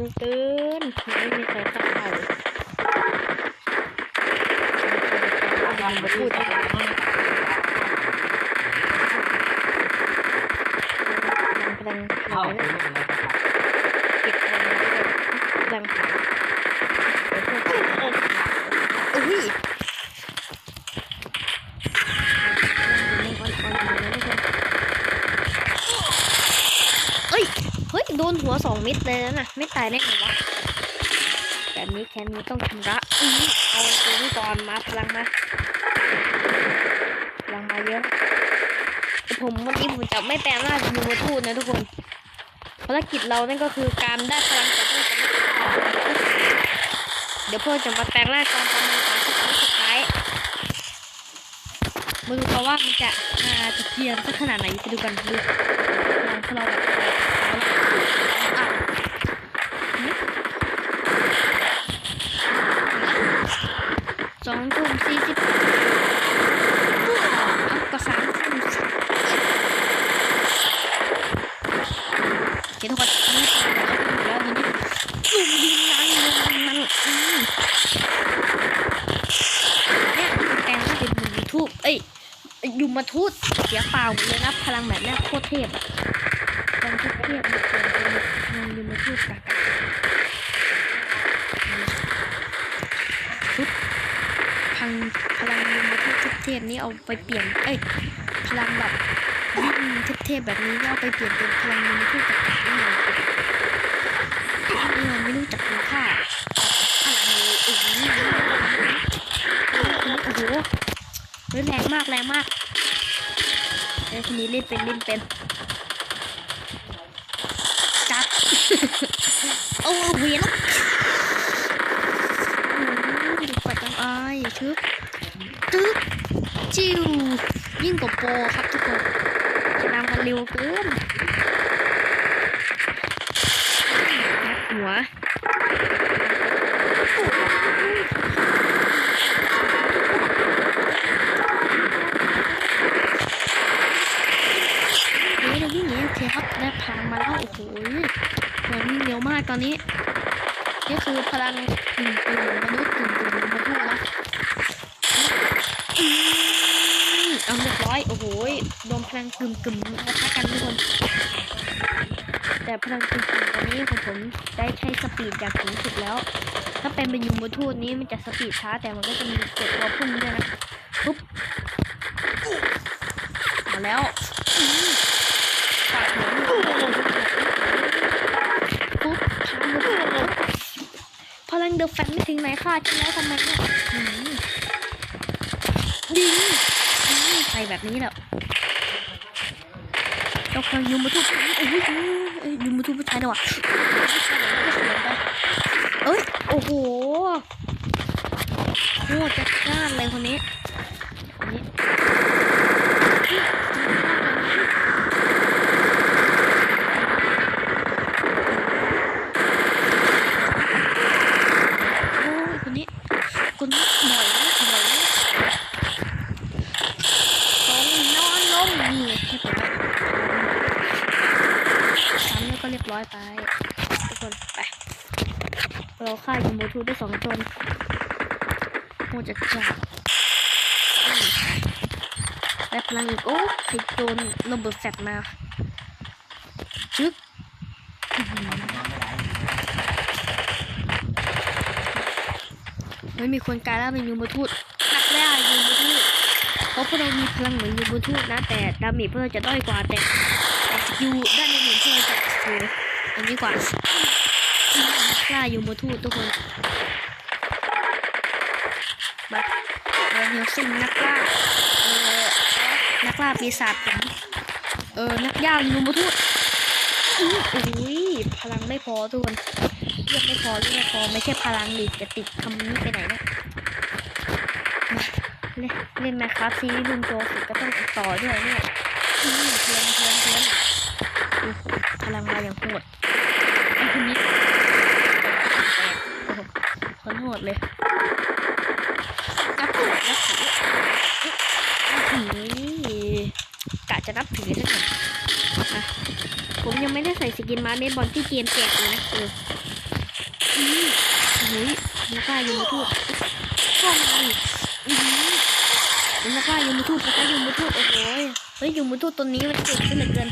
안 끝. เม็ดเลยนะน่ะไม่ตายแน่หรอวะแบบนี้แคนนี้ต้องชำระอือเอาตัวนี้ก่อนมาพลังมาพลังมาเยอะแต่ผมวันนี้ผมจะไม่แปลงร่างเป็นยูโมทูตนะทุกคนภารกิจเรานั่นก็คือการได้พลังจากผู้จะไม่เดี๋ยวพ่อจะมาแปลงร่างตอนประมาณสามสิบครั้งสุดท้ายมาดูกันว่ามันจะอ่าจะเทียนสักขนาดไหนไปดูกันดูลองทดลองแบบอะส องทุ่มสี่สิบก็สามทุ่มเห็นทุกคนนี่แล้วทีนี้ลุมยิงนังลุมยิงนังอืมเนี่ยแปลงก็เป็นยูทูบเอ้ยยูมาทูตเสียเปล่าเลยนะพลังแบบนี้โคตรเทพอะพลังโคตรเทพเลยเป็นพลังยูมาทูตกากาชุดพลังพลังยูมาทูต เทพนี้เอาไปเปลี่ยน เอ้ย พลังแบบวิ่งเทพๆแบบนี้เอาไปเปลี่ยนเป็นพลังยูมาทูตกากาได้เลยนี่มันไม่รู้จักคุณค่าพลังเลยโอ้โหโอ้โหเฮ้ยแรงมากแรงมากเอ้ยทีนี้เล่นเป็นเล่นเป็นจัดโอ้เวียนโอ้ยดูปัดจังอายชึบตึ๊บ จิ้วยิ่งกว่าโปรครับทุกคนจะนำกันเร็วเกินงัดหัวเฮ้ยเราวิ่งหนีโอเคครับได้พังมาแล้วโอ้โหเหมือนวิ่งเร็วมากตอนนี้นี่คือพลังกึ่งกึ่งมนุษย์กึ่งกึ่งมนุษย์นะอืมเอาเรียบร้อย โอ้โหโดนพลังกึ่งกึ่งนะคะกันทุกคน แต่พลังกึ่งกึ่งตอนนี้ของผมได้ใช้สปีดอย่างสูงสุดแล้ว ถ้าเป็นเป็นยูมทูตนี้มันจะสปีดช้าแต่มันก็จะมีกดตัวพุ่งด้วยนะปุ๊บมาแล้วอืมปากหัวลูกปุ๊บพลังเดอะแฟนไม่ถึงไหนค่ะฉันแล้วทำไมเนี่ยหืมดิง แบบนี้แหละเจ้าพลังยูมาทุบโอ้ยเอ้ยยูมาทุบผู้ชายเนี่ยวเอ้ย โอ้โหโคตรจัดจ้านเลยคนนี้นี้ โอ้ยคนนี้คนนี้บ่อยนะบ่อยนะต้องนอนลงนี่ให้ผมซ้ำแล้วก็เรียบร้อยไปทุกคนไป เราฆ่ายูโมทูได้สองตนโมจะจับได้พลังอีกโอ้ใครโดนระเบิดแฟลชมาจึ๊กไม่มีคนกลายร่างเป็นยูโมทูตนักแรกยูโมทูเพราะพวกเรามีพลังเหมือนยูโมทูนะ แต่ดาเมจพวกเราจะด้อยกว่าแต่แต่สกิลด้านอื่นๆพวกเราจะโอ้อันนี้กว่า ล่าอยูมทูตทุกคนมาเราเฮลซิงนักล่าเออนักล่าปีศาจผมเออนักย่างยูมทูตอุ้ยอุ้ยพลังไม่พอทุกคนเรียกไม่พอเรียกไม่พอไม่ใช่พลังดิจะติดคำนี้ไปไหนเนี่ยมาเล่นเล่นนะครับซีรีส์ลุงโจสิก็ต้องติดต่อด้วยเนี่ยเพียนเพียนเพียนโอ้โหพลังมาอย่างโหดไอ้คนนี้ คนโหดเลยนับถือนับถือนับถือกะจะนับถือสักหน่อยอะผมยังไม่ได้ใส่สกินมาเบสบอลที่เกมแจกเลยนะเออเฮ้ยนักล่ายูมาทูดเข้ามาอีกอืมนักล่ายูมาทูดนักล่ายูมาทูดโอ้โหเฮ้ยยูมาทูดตัวนี้มันเก่งขึ้นเหลือเกิน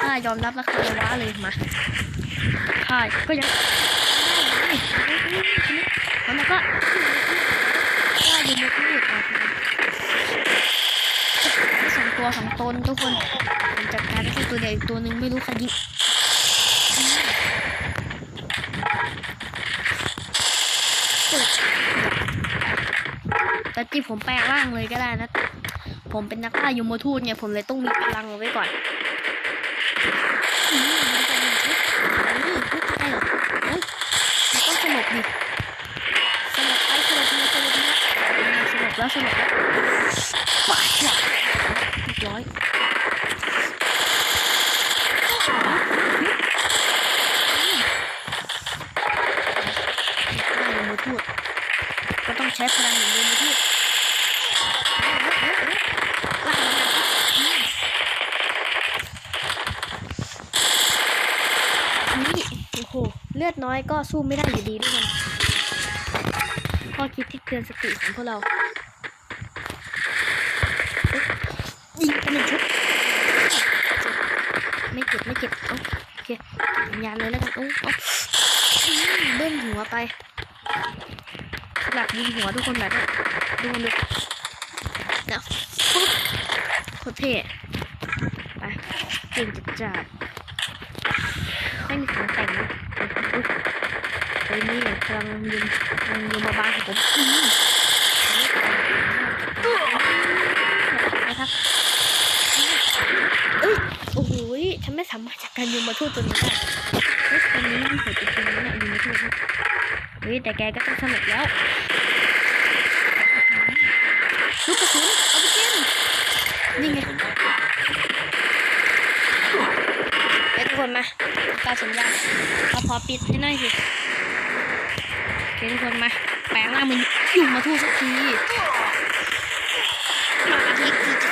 ข้ายอมรับราคาว้าเลยมาข้าก็ยัง แล้วมันก็ข้ายูมาทูดออกมาสองตัวสองตนทุกคนผมจัดการได้แค่ตัวเดียวอีกตัวหนึ่งไม่รู้ใครยิงแต่จริงผมแปลร่างเลยก็ได้นะ ผมเป็นนักล่ายมทูตเนี่ยผมเลยต้องมีพลังไว้ก่อนอืมมันจะมีชุดนี่ไม่ตายหรอกเฮ้ยมันต้องสลบดิสลบไปสลบมาสลบมาอืมสลบ แล้วสลบแล้วปาดหลับเรียบร้อยนักล่ายมทูตก็ต้องใช้พลังเหมือนเดิมที่ล่ามันนะครับนี่โอ้โห เลือดน้อยก็สู้ไม่ได้อยู่ดีด้วยกันข้อคิดที่เตือนสติของพวกเราเอ๊ะยิงกัน หนึ่งชุดไม่เจ็บไม่เจ็บเอาโอเควิญญาณเลยแล้วกันโอ้เอาเบิ้ลหัวไปหลักยิงหัวทุกคนแบบนี้ดูดูนะปุ๊บโคตรเท่ไปเก่งจัดจัดไม่มีของแต่งนะอุ๊ยเฮ้ยนี่พลังยิงพลังยิงมาบ้างของผม เอ้ยโอ้โหยฉันไม่สามารถจัดการยิงมาทูตตัวนี้ได้เฮ้ยตัวนี้มันโหดจริงๆนะเนี่ยยิงมาทูตเฮ้ยแต่แกก็ต้องสนุกแล้วลูกกระสุนเอาไปกินนี่ไงไปทุกคนมาตาสัญญาณเอาพอปิดให้หน่อยสิไปทุกคนมาแปลงร่างมันยุ่งมาทู่สักทีมาทีทีจะ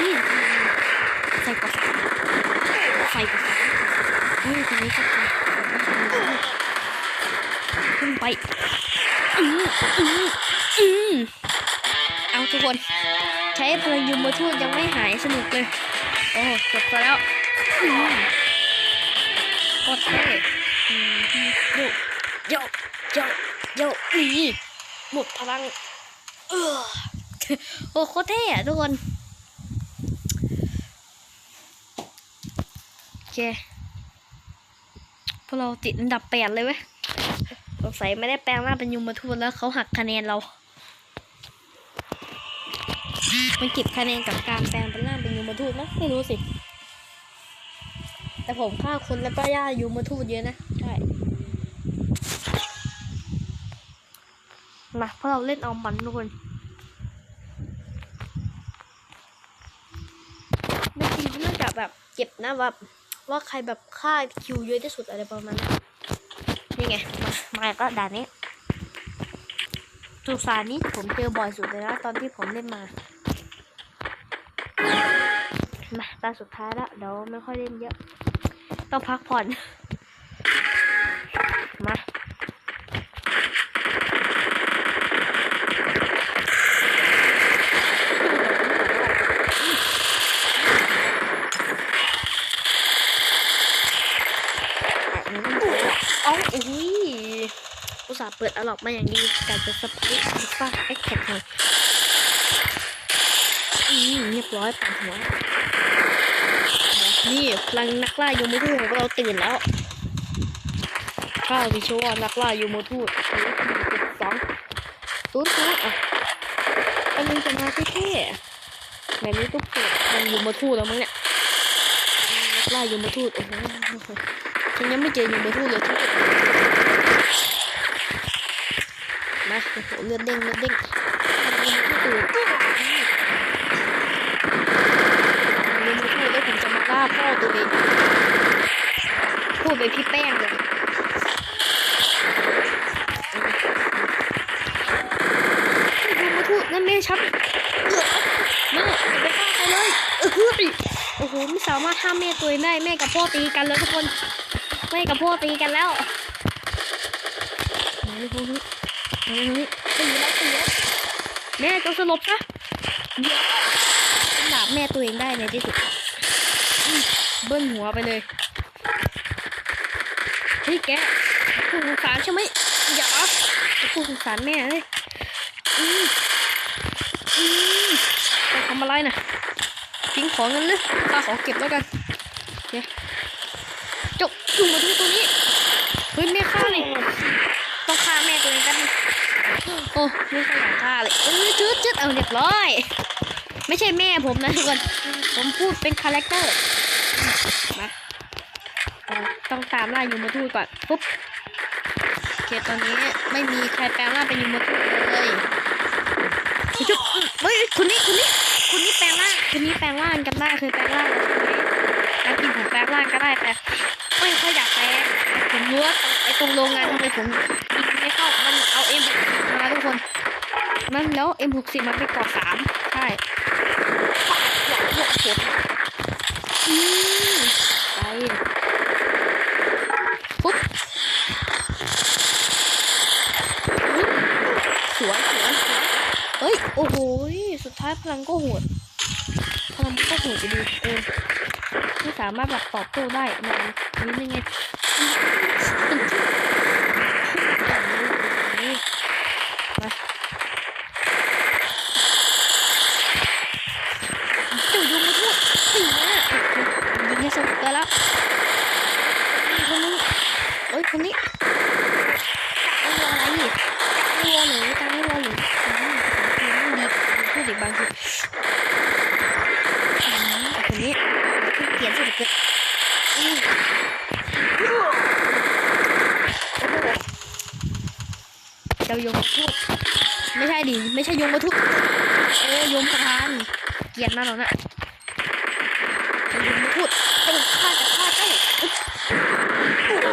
นี่ ใส่กระสุนใส่กระสุนนี่คนนี้ก็คือขึ้นไปอืมอืมอืมเอาทุกคน ใช้พลังยูมทูตยังไม่หายสนุกเลย โอ้จบไปแล้วโคตรเท่อืมโยโยโยโยนี่หมดพลัง เออโอ้โคตรเท่อะทุกคนโอ เคพวกเราติดอันดับแปดเลยเว้ยสงสัยไม่ได้แปลงร่าเป็นยุมาทูตแล้วเขาหักคะแนนเรา มันเก็บคะแนนกับการแปลงเป็นร่าเป็นยุมาทูตมั้ยไม่รู้สิ แต่ผมฆ่าคนแล้วก็ย่ายุมาทูตเยอะนะ ใช่ มาเพราะเราเล่นเอามันทุกคนไม่จริงเขาน่าจะแบบเก็บนะแบบ ว่าใครแบบฆ่าคิวเยอะที่สุดอะไรประมาณนั้นนี่ไง มา มาก็ด่านนี้สุสานนี้ผมเจอบ่อยสุดเลยนะตอนที่ผมเล่นมา มาตาสุดท้ายแล้วเดี๋ยวไม่ค่อยเล่นเยอะ ต้องพักผ่อน มาอันนี้มันอ๋ออุ้ยอุตส่าห์เปิด ออกมาอย่างดีแต่จะสปซ์อัลฟาเอ็กแท็กหน่อยอืมเรียบร้อยปัดหัวนี่พลังนักล่าโยมทูของเราตื่นแล้วข้าวดิชวนักล่าโยมทูตสองศูนย์ศูนย์อะอันนี้จะมาเท่ๆแบบนี้ต้องเปิดพลังโยมทูแล้วมั้งเนี่ยนักล่าโยมทูโอ้โหฉันยังไม่เจอโยมทูเลยที่ มาโอ้โหเลือดเด้งเลือดเด้งโยมทูตตื่นลืมพูดแล้วผมจะมาล่าพ่อตัวเองพูดไปพี่แป้งเลยลืมมาพูดนั่นแม่ชับเออแม่อย่าไปฆ่าใครเลยเอเฮ้ยโอ้โหไม่สามารถห้ามแม่ตัวเองได้แม่กับพ่อตีกันแล้วทุกคนแม่กับพ่อตีกันแล้วเฮ้ยเฮ้ยเฮ้ยเฮ้ย ตีแล้วตีแล้วแม่จงสลบซะเดี๋ยวดาบแม่ตัวเองได้ในที่สุดอืมเบิ้ลหัวไปเลยเฮ้ยแกผู้สงสารใช่ไหมอย่าผู้สงสารแม่เลยอืมอืมไปทำอะไรน่ะทิ้งของกันเลยข้าขอเก็บแล้วกันเดี๋ยวจบจุ่มมาที่ตัวนี้เฮ้ยแม่ฆ่าเลยต้องฆ่าแม่ตัวเองกันดิ โอ้ไม่ขยันฆ่าเลยเออจืดจืดเอาเรียบร้อย ไม่ใช่แม่ผมนะทุกคน ผมพูดเป็นคาแรคเตอร์มาเราต้องตามล่ายูมาทูตก่อนปุ๊บโอเคตอนนี้ไม่มีใครแปลงร่างเป็นยูมาทูตเลยจุ๊บเฮ้ยคุณนี่คุณนี่คุณนี่แปลงร่างคุณนี่แปลงร่างกันได้เคยแปลงร่างใช่ไหมการกินผมแปลงร่างก็ได้แต่ไม่ค่อยอยากแปลงผมรู้ว่าไอ้ตรงโรงงานทำไมผมยิงไม่เข้ามันเอาเอ็มมาทุก คนมันแล้วเอ็มหกสิบมันไปเกาะสามใช่หวังหวังผลอืมไปปุ๊บอุ๊ยสวยสวยสวยเฮ้ย โอ้โห สุดท้ายพลังก็โหด พลังก็โหดอยู่ดีเออไม่สามารถแบบตอบโต้ได้มันนี่ยังไงมาเจ้ายุงมาทั่วสี่นะยิงให้สนุกได้แล้วคนนี้เอ้ยคนนี้กะวัวอะไรนี่กะวัวหรือกะวัวหรืออืมดีพูดอีกบางทีอืม แต่คนนี้เขียนสุดเกินอืมโอ้โหเจ้ายมมาทุกไม่ใช่ดิ ไม่ใช่ยมมาทุกเออยมประธานเกลียดนั่นหรอน่ะเจ้ายมมาทุกเออฆ่าจะฆ่าเจ้าอุ๊ยโอ้โห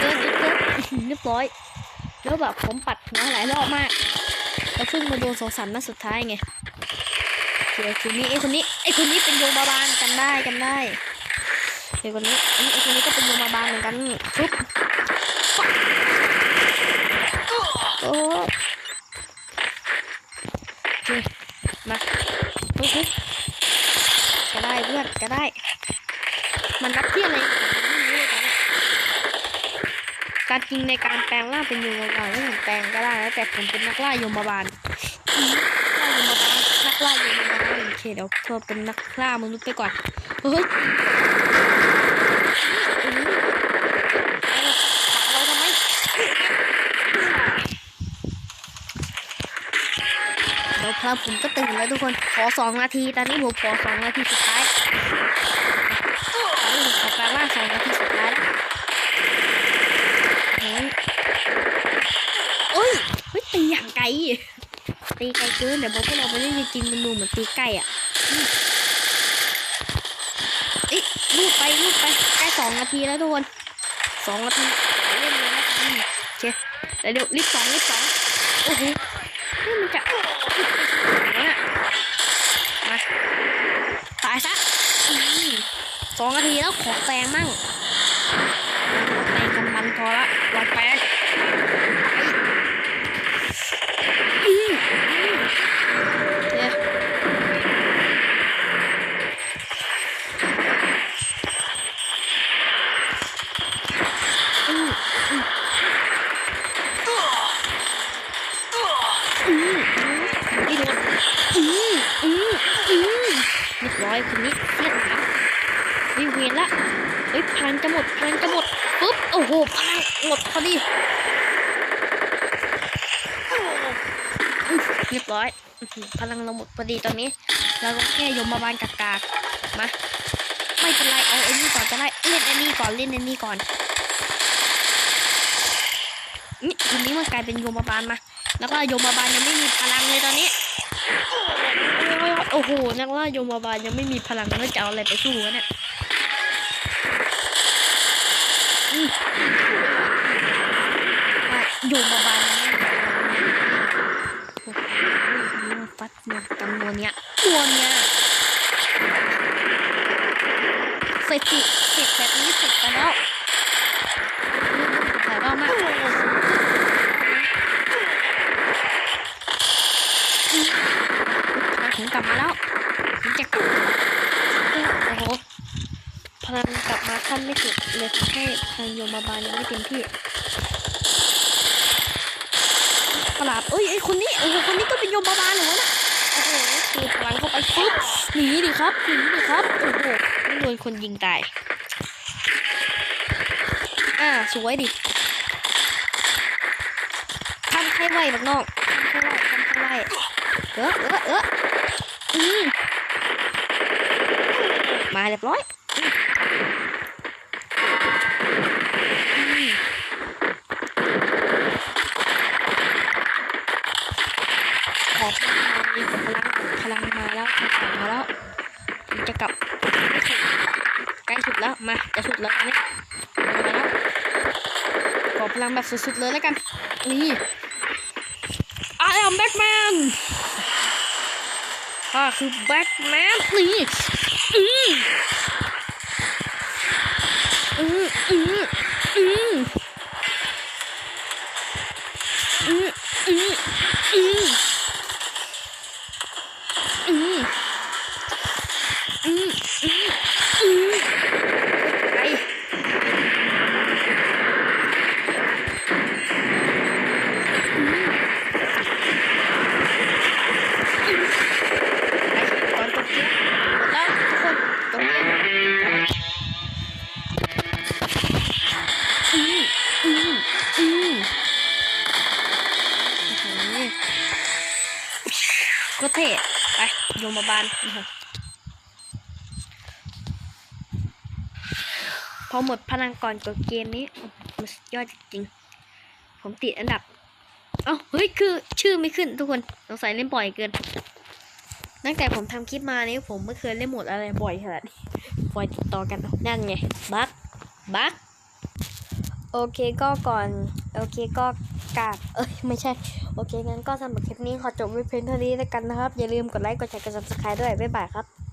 ได้เกินเกินเรียบร้อยแล้วแบบผมปัดหัวหลายรอบมาก แล้วเพิ่งมาโดนสองสามนัดสุดท้ายไงเดี๋ยวคนนี้ไอ้คนนี้ไอ้คนนี้เป็นโยมบาบาลกันได้กันได้เดี๋ยวคนนี้ไอ้คนนี้ก็เป็นโยมบาบาลเหมือนกันปุ๊บโอ้โอเคมาปุ๊บก็ได้เพื่อนก็ได้ มันนับที่อะไรเลยตอนเนี้ย การจริงในการแปลงร่างเป็นโยมบาลไม่เหมือนแปลงก็ได้นะแต่ผมเป็นนักล่าโยมบาลล่าโยมบาลนักล่าโยมบาลโอเคเดี๋ยวเธอเป็นนักล่ามนุษย์ไปก่อนเฮ้ยเราทำไมเดี๋ยวพลังผมก็ตื่นแล้วทุกคน ขอสองนาที ตอนนี้ผมขอสองนาทีสุดท้ายตอนนี้ผมขอแปลงร่างสองนาทีสุดท้ายแล้ว โอ้ยโอ้ยเฮ้ย ตีอย่างไกลตีไกลเกินเดี๋ยวพอพวกเราไปเล่นจริงๆมันดูเหมือนตีใกล้อะอืมเอ๊ะลูดไปลูดไปใกล้สองนาทีแล้วทุกคนสองนาทีไปเล่นเลยนะกันโอเคเดี๋ยวเดี๋ยวรีบสองรีบสองโอ้โหนี่มันจะรีบไปถึงไหนน่ะมาตายซะอืมสองนาทีแล้วขอแปลงมั่งแปลงกันมันพอละลองแปลง อืมนี่โดนอืมอืมอืมเรียบร้อยคนนี้เรียบร้อยวิเวียนละเฮ้ยพลังจะหมดพลังจะหมดปุ๊บโอ้โหพลังหมดพอดีเรียบร้อยพลังเราหมดพอดีตอนนี้ เราก็แค่ยมมาบาลกากามาไม่เป็นไรเอาไอ้นี่ก่อนก็ได้เล่นไอ้นี่ก่อนเล่นไอ้นี่ก่อนนี่ทีนี้มันกลายเป็นโยมบาลมา แล้วก็โยมบาลยังไม่มีพลังเลยตอนนี้ โอ้โห นักล่าโยมบาลยังไม่มีพลังแล้วจะเอาอะไรไปสู้วะเนี่ยโยมบาลฟัดมันกันตัวเนี้ยตัวเนี้ยเสร็จสิเสร็จแบบนี้เสร็จไปแล้ว มาถึงกลับมาแล้วถึงจะโอ้โหพลังกลับมาขั้นไม่สุดเลยทำให้พลังโยมบาลยังไม่เต็มที่ปราดเอ้ยไอคนนี้โอ้โหคนนี้ก็เป็นโยมบาลเหรอวะนะโอ้โหคือพลังเข้าไปปุ๊บหนีดิครับหนีดิครับโอ้โหโดนคนยิงตายอ่าสวยดิทำให้ไวบักนอกทำให้ไวทำให้ไวเออเออเออ มาเรียบร้อยขอพลังมาขอพลังพลังมาแล้วพลังมาแล้วจะกลับใกล้สุดแล้ว มาจะสุดแล้วนนี้มาแล้วขอพลังแบบสุดๆเลยแล้วกัน นี่ I am Batman Ah, to back, man, please. Mm. Mm, mm, mm. mm, mm, mm ก็เท่ไปโยมบาลพอหมดพลังก่อนจบเกมนี้มันยอดจริง ผมติดอันดับเอ้าเฮ้ยคือชื่อไม่ขึ้นทุกคนสงสัยเล่นบ่อยเกินตั้งแต่ผมทำคลิปมานี้ผมไม่เคยเล่นหมดอะไรบ่อยขนาดนี้บ่อยติดต่อกันนั่นไงบั๊กบั๊กโอเคก็ก่อน โอเคก็ กาศ เอ้ยไม่ใช่ โอเคงั้นก็สำหรับคลิปนี้ขอจบไว้เพียงเท่านี้แล้วกันนะครับ อย่าลืมกดไลค์ กดแชร์ กด subscribe ด้วย บ๊ายบายครับ